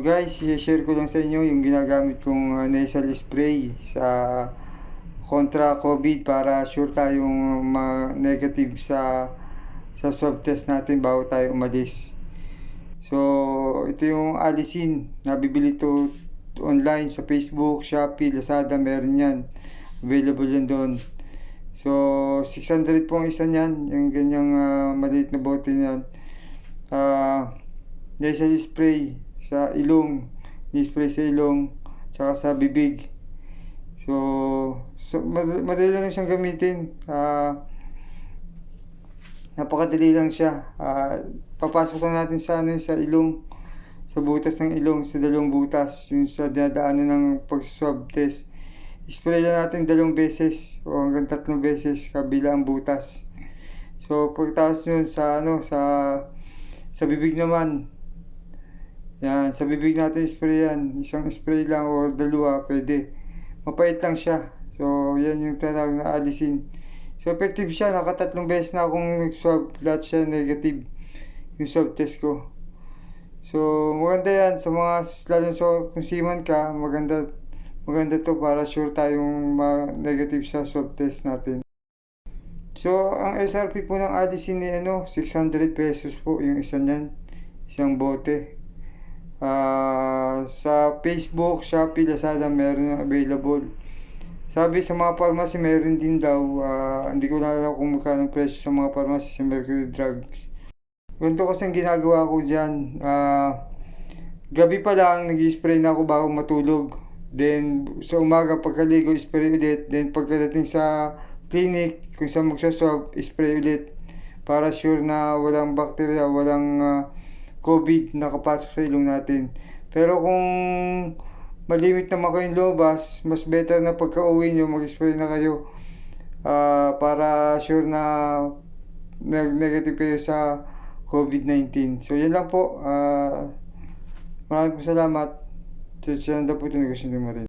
So guys, i-share ko lang sa inyo yung ginagamit kong uh, nasal spray sa kontra COVID para sure tayong ma-negative sa sa swab test natin bago tayo umalis. So, ito yung alisin. Nabibili to online sa Facebook, Shopee, Lazada, meron yan. Available yan doon. So, 600 po ang isa niyan. Yung ganyang ah, maliit na bote niyan. Ah, nasal spray sa ilong. Ni-spray sa ilong. Tsaka sa bibig. So, so mad- madali lang siyang gamitin. Ah, napakadali lang siya. Ah, papasok lang natin sa ano sa ilong sa butas ng ilong sa dalawang butas yung sa dadaanan ng pag-swab test spray lang natin dalawang beses o hanggang tatlong beses kabila ang butas so pagkatapos yun sa ano sa sa bibig naman yan sa bibig natin spray yan. Isang spray lang o dalawa pwede. Mapait lang siya. So yan yung tinatawag na alisin. So effective siya. Nakatatlong beses na akong nag-swab. Lahat siya negative yung swab test ko. So, maganda yan. Sa mga, lalo sa kung seaman ka, maganda, maganda to para sure tayong ma-negative sa swab test natin. So, ang SRP po ng Addison ni ano, 600 pesos po yung isa niyan, isang bote. Ah, sa Facebook, Shopee, Lazada, meron available. Sabi sa mga pharmacy, meron din daw, ah, hindi ko na alam kung magkano presyo sa mga pharmacy sa Mercury Drugs. Ganito kasi ang ginagawa ko dyan. ah, gabi pa lang, nag-spray na ako bago matulog. Then, sa umaga pagkaligo, spray ulit. Then, pagkadating sa clinic, kung saan magsaswab, spray ulit. Para sure na walang bacteria, walang ah, COVID nakapasok sa ilong natin. Pero kung malimit naman kayong lobas, mas better na pagka uwi nyo, mag-spray na kayo. Ah, para sure na nag-negative kayo sa COVID-19. So, yan lang po. Ah, maraming salamat. Sa channel po ito, negosyo rin.